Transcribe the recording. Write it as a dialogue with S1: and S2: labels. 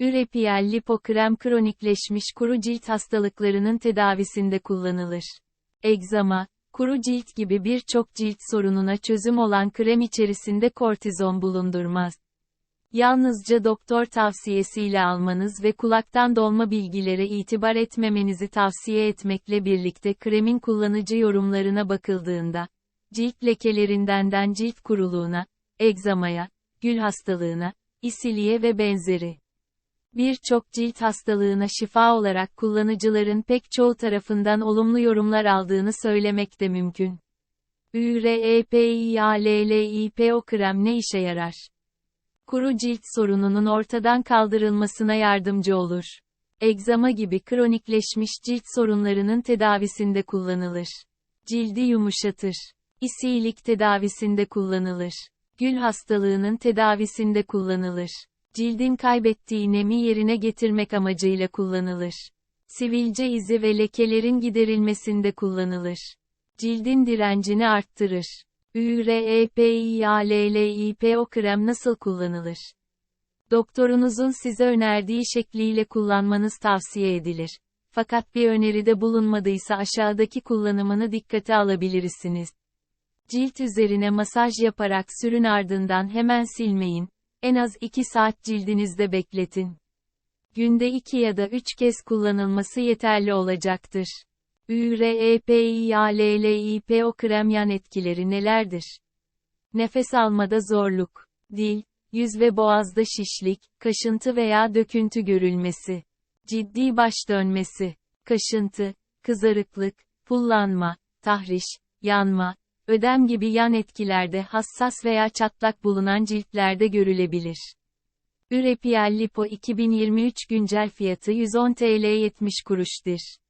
S1: Ürepiyel lipokrem kronikleşmiş kuru cilt hastalıklarının tedavisinde kullanılır. Egzama, kuru cilt gibi birçok cilt sorununa çözüm olan krem içerisinde kortizon bulundurmaz. Yalnızca doktor tavsiyesiyle almanız ve kulaktan dolma bilgilere itibar etmemenizi tavsiye etmekle birlikte kremin kullanıcı yorumlarına bakıldığında, cilt lekelerinden cilt kuruluğuna, egzamaya, gül hastalığına, isiliye ve benzeri. Birçok cilt hastalığına şifa olarak kullanıcıların pek çoğu tarafından olumlu yorumlar aldığını söylemek de mümkün. ÜREPİALLİPO krem ne işe yarar? Kuru cilt sorununun ortadan kaldırılmasına yardımcı olur. Egzama gibi kronikleşmiş cilt sorunlarının tedavisinde kullanılır. Cildi yumuşatır. İsilik tedavisinde kullanılır. Gül hastalığının tedavisinde kullanılır. Cildin kaybettiği nemi yerine getirmek amacıyla kullanılır. Sivilce izi ve lekelerin giderilmesinde kullanılır. Cildin direncini arttırır. ÜREPİALLİPO krem nasıl kullanılır? Doktorunuzun size önerdiği şekliyle kullanmanız tavsiye edilir. Fakat bir öneride bulunmadıysa aşağıdaki kullanımını dikkate alabilirsiniz. Cilt üzerine masaj yaparak sürün ardından hemen silmeyin. En az 2 saat cildinizde bekletin. Günde 2 ya da 3 kez kullanılması yeterli olacaktır. ÜREPİALLİPO krem yan etkileri nelerdir? Nefes almada zorluk, dil, yüz ve boğazda şişlik, kaşıntı veya döküntü görülmesi, ciddi baş dönmesi, kaşıntı, kızarıklık, pullanma, tahriş, yanma, ödem gibi yan etkilerde hassas veya çatlak bulunan ciltlerde görülebilir. Ürepiel Lipo 2023 güncel fiyatı 110 TL 70 kuruştur.